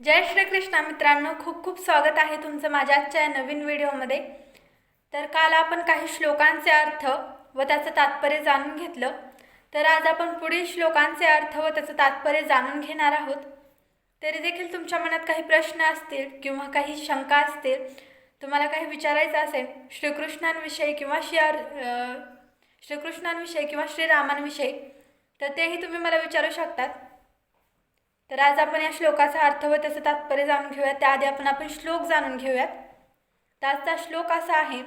जय श्रीकृष्णा मित्रांनो खूप खूप स्वागत आहे तुमचं माझ्या आजच्या या नवीन व्हिडिओमध्ये. तर काल आपण काही श्लोकांचे अर्थ व त्याचं तात्पर्य जाणून घेतलं. तर आज आपण पुढील श्लोकांचे अर्थ व त्याचं तात्पर्य जाणून घेणार आहोत. तरी देखील तुमच्या मनात काही प्रश्न असतील किंवा काही शंका असतील तुम्हाला काही विचारायचं असेल श्रीकृष्णांविषयी किंवा श्री श्रीकृष्णांविषयी किंवा श्रीरामांविषयी तर तेही तुम्ही मला विचारू शकतात. तर आज आपण या श्लोकाचा अर्थ व त्याचं तात्पर्य जाणून घेऊयात. त्याआधी आपण आपण श्लोक जाणून घेऊयात. त्याचा श्लोक असा आहे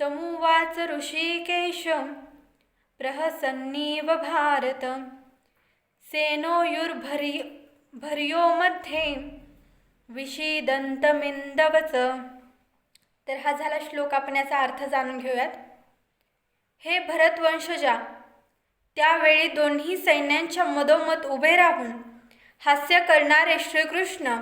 तमुवाच ऋषिकेश प्रहसन्नीव भारत सेनोयुर्भरि भर्यो मध्ये विषीदंतमिंदवच तर हा झाला श्लोक. आपण याचा अर्थ जाणून घेऊयात. हे भरतवंशजा त्यावेळी दोन्ही सैन्यांच्या मधोमध उभे राहून हास्य करणारे श्रीकृष्ण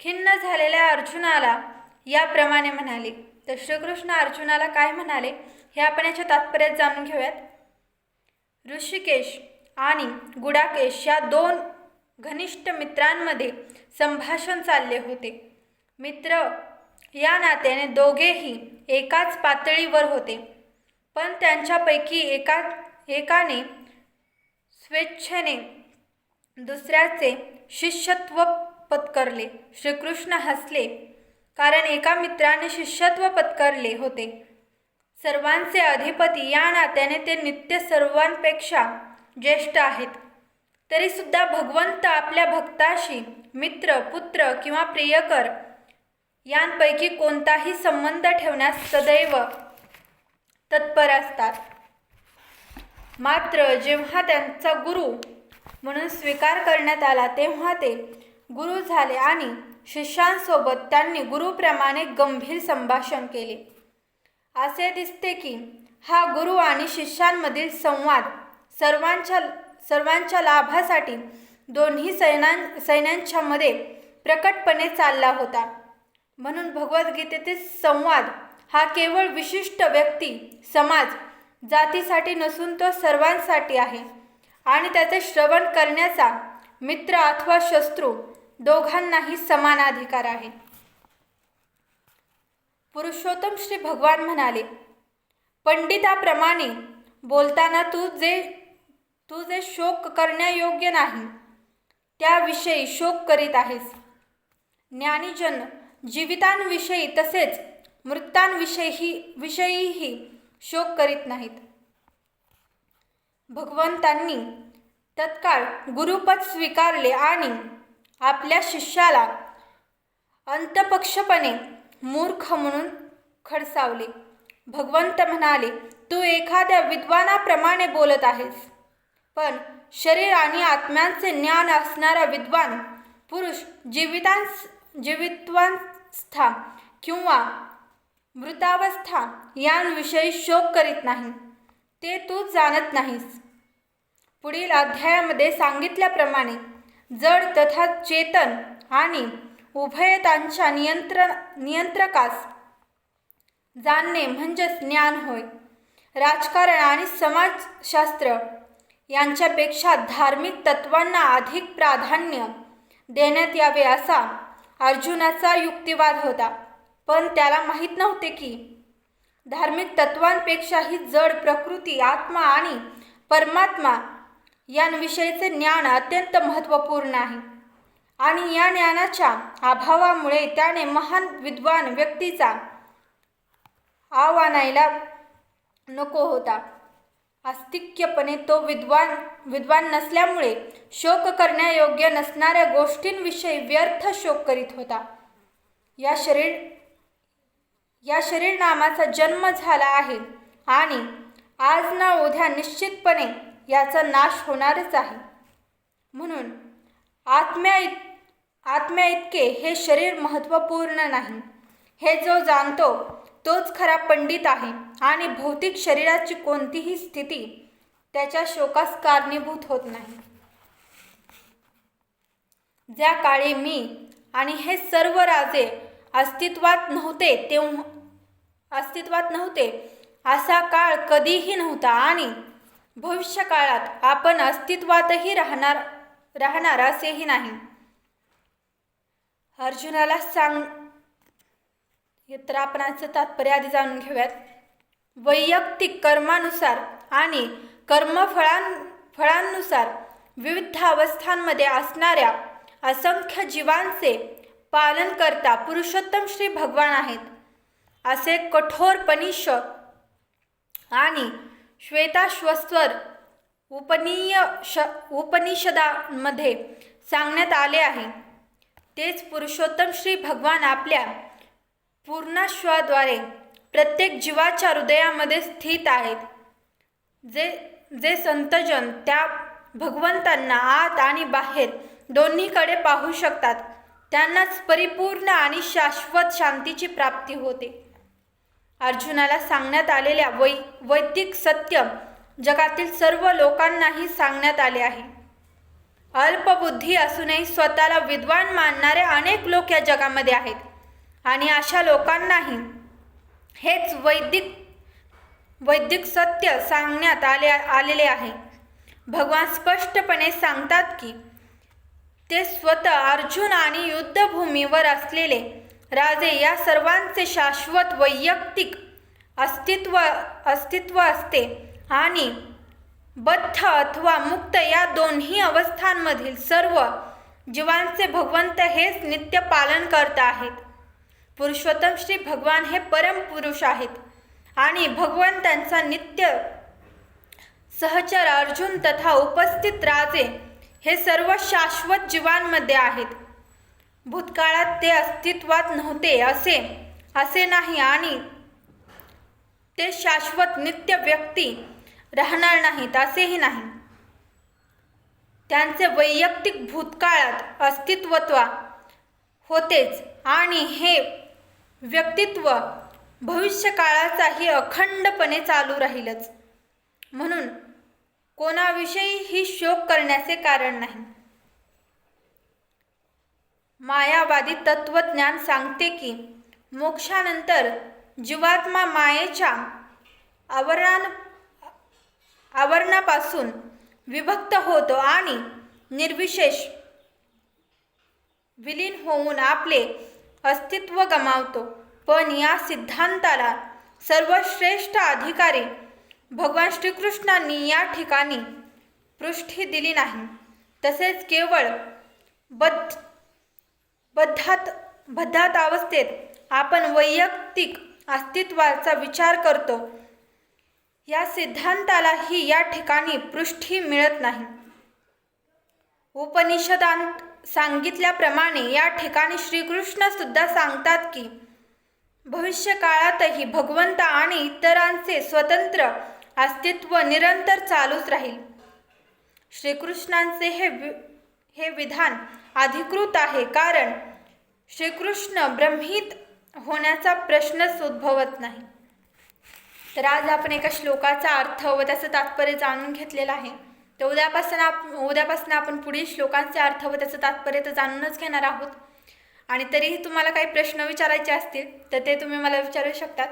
खिन्न झालेल्या अर्जुनाला याप्रमाणे म्हणाले. तर श्रीकृष्ण अर्जुनाला काय म्हणाले? हे आपण याच्या तात्पर्यात जाणून घेऊयात. ऋषिकेश आणि गुडाकेश या दोन घनिष्ठ मित्रांमध्ये संभाषण चालले होते. मित्र या नात्याने दोघेही एकाच पातळीवर होते. पण त्यांच्यापैकी एका एकाने स्वेच्छेने दुसऱ्याचे शिष्यत्व पत्करले. श्रीकृष्ण हसले कारण एका मित्राने शिष्यत्व पत्करले होते. सर्वांचे अधिपती या नात्याने ते नित्य सर्वांपेक्षा ज्येष्ठ आहेत. तरीसुद्धा भगवंत आपल्या भक्ताशी मित्र पुत्र किंवा प्रियकर यांपैकी कोणताही संबंध ठेवण्यास सदैव तत्पर असतात. मात्र जेव्हा त्यांचा गुरु म्हणून स्वीकार करण्यात आला तेव्हा ते गुरु झाले आणि शिष्यांसोबत त्यांनी गुरुप्रमाणे गंभीर संभाषण केले. असे दिसते की हा गुरु आणि शिष्यांमधील संवाद सर्वांच्या सर्वांच्या लाभासाठी दोन्ही सैन्यां सैन्यांच्यामध्ये प्रकटपणे चालला होता. म्हणून भगवद्गीतेतील संवाद हा केवळ विशिष्ट व्यक्ती समाज जातीसाठी नसून तो सर्वांसाठी आहे. आणि त्याचे श्रवण करण्याचा मित्र अथवा शत्रू दोघांनाही समान अधिकार आहे. पुरुषोत्तम श्री भगवान म्हणाले पंडिताप्रमाणे बोलताना तू जे तू जे शोक करण्यायोग्य नाही त्याविषयी शोक करीत आहेस. ज्ञानीजन जीवितांविषयी तसेच मृतांविषयी विषयीही शोक करीत नाहीत. भगवंतांनी तत्काळ गुरुपद स्वीकारले आणि आपल्या शिष्याला अंतपक्षपणे मूर्ख म्हणून खडसावले. भगवंत म्हणाले तू एखाद्या विद्वानाप्रमाणे बोलत आहेस. पण शरीर आणि आत्म्यांचे ज्ञान असणारा विद्वान पुरुष जीवितांस जीवित्वांस्था किंवा मृतावस्था यांविषयी शोक करीत नाही. ते तू जाणत नाहीस. पुढील अध्यायामध्ये सांगितल्याप्रमाणे जड तथा चेतन आणि उभयतांच्या नियंत्रण नियंत्रकास जाणणे म्हणजेच ज्ञान होय. राजकारण आणि समाजशास्त्र यांच्यापेक्षा धार्मिक तत्वांना अधिक प्राधान्य देण्यात यावे असा अर्जुनाचा युक्तिवाद होता. पण त्याला माहीत नव्हते की धार्मिक तत्वांपेक्षाही जड प्रकृती आत्मा आणि परमात्मा यांविषयीचे ज्ञान अत्यंत महत्त्वपूर्ण आहे. आणि या ज्ञानाच्या अभावामुळे त्याने महान विद्वान व्यक्तीचा आव्हानायला नको होता. आस्तिक्यपणे तो विद्वान विद्वान नसल्यामुळे शोक करण्यायोग्य नसणाऱ्या गोष्टींविषयी व्यर्थ शोक करीत होता. या शरीर या शरीर नामाचा जन्म झाला आहे आणि आज ना उद्या निश्चितपणे याचा नाश होणारच आहे. म्हणून आत्म्या आत्म्या इतके हे शरीर महत्त्वपूर्ण नाही. हे जो जाणतो तोच खरा पंडित आहे आणि भौतिक शरीराची कोणतीही स्थिती त्याच्या शोकास कारणीभूत होत नाही. ज्या काळी मी आणि हे सर्व राजे अस्तित्वात नव्हते तेव्हा अस्तित्वात नव्हते. असा काळ कधीही नव्हता आणि भविष्यकाळात आपण अस्तित्वातही राहणार राहणार असेही नाही. अर्जुनाला सांग तर आपण आजचं तात्पर्य आधी जाणून घेऊयात. वैयक्तिक कर्मानुसार आणि कर्मफळां फळांनुसार विविध अवस्थांमध्ये असणाऱ्या असंख्य जीवांचे पालन करता पुरुषोत्तम श्री भगवान आहेत. असे कठोरपनिष आणि श्वेताश्वस्वर उपनीय श उपनिषदामध्ये सांगण्यात आले आहे. तेच पुरुषोत्तम श्री भगवान आपल्या पूर्णाश्वाद्वारे प्रत्येक जीवाच्या हृदयामध्ये स्थित आहेत. जे जे संतजन त्या भगवंतांना आत आणि बाहेर दोन्हीकडे पाहू शकतात. त्यांनाच परिपूर्ण आणि शाश्वत शांतीची प्राप्ती होते. अर्जुनाला सांगण्यात आलेल्या वै वैदिक सत्य जगातील सर्व लोकांनाही सांगण्यात आले आहे. अल्पबुद्धी असूनही स्वतःला विद्वान मानणारे अनेक लोक या जगामध्ये आहेत आणि अशा लोकांनाही हेच वैदिक वैदिक सत्य सांगण्यात आले आलेले आहे. भगवान स्पष्टपणे सांगतात की ते स्वतः अर्जुन आणि युद्धभूमीवर असलेले राजे या सर्वांचे शाश्वत वैयक्तिक अस्तित्व अस्तित्व असते आणि बद्ध अथवा मुक्त या दोन्ही अवस्थांमधील सर्व जीवांचे भगवंत हेच नित्य पालन करत आहेत. पुरुषोत्तम श्री भगवान हे परमपुरुष आहेत आणि भगवंतांचा नित्य सहचर अर्जुन तथा उपस्थित राजे हे सर्व शाश्वत जीवांमध्ये आहेत. भूतकाळात ते अस्तित्वात नव्हते असे असे नाही आणि ते शाश्वत नित्य व्यक्ती राहणार नाहीत असेही नाही. त्यांचे वैयक्तिक भूतकाळात अस्तित्वत्व होतेच आणि हे व्यक्तित्व भविष्यकाळाचाही अखंडपणे चालू राहीलच. म्हणून कोणाविषयीही शोक करण्याचे कारण नाही. मायावादी तत्वज्ञान सांगते की मोक्षानंतर जीवात्मा मायेच्या आवरणान आवरणापासून विभक्त होतो आणि निर्विशेष विलीन होऊन आपले अस्तित्व गमावतो. पण या सिद्धांताला सर्वश्रेष्ठ अधिकारी भगवान श्रीकृष्णांनी या ठिकाणी पृष्ठी दिली नाही. तसेच केवळ बद्ध बद्धात बद्धात अवस्थेत आपण वैयक्तिक अस्तित्वाचा विचार करतो. या सिद्धांतालाही या ठिकाणी पृष्ठी मिळत नाही. उपनिषदांत सांगितल्याप्रमाणे या ठिकाणी श्रीकृष्ण सुद्धा सांगतात की भविष्यकाळातही भगवंत आणि इतरांचे स्वतंत्र अस्तित्व निरंतर चालूच राहील. श्रीकृष्णांचे हे वि हे विधान अधिकृत आहे. कारण श्रीकृष्ण ब्रह्मित होण्याचा प्रश्नच उद्भवत नाही. तर आज आपण एका श्लोकाचा अर्थ व त्याचं तात्पर्य जाणून घेतलेलं आहे. तर उद्यापासून आप उद्यापासून आपण पुढील श्लोकांचे अर्थ व त्याचं तात्पर्य तर जाणूनच घेणार आहोत. आणि तरीही तुम्हाला काही प्रश्न विचारायचे असतील तर ते तुम्ही मला विचारू शकतात.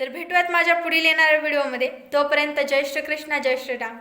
तर भेटूयात माझ्या पुढील येणाऱ्या व्हिडिओमध्ये. तोपर्यंत जय श्रीकृष्ण जय श्रीराम.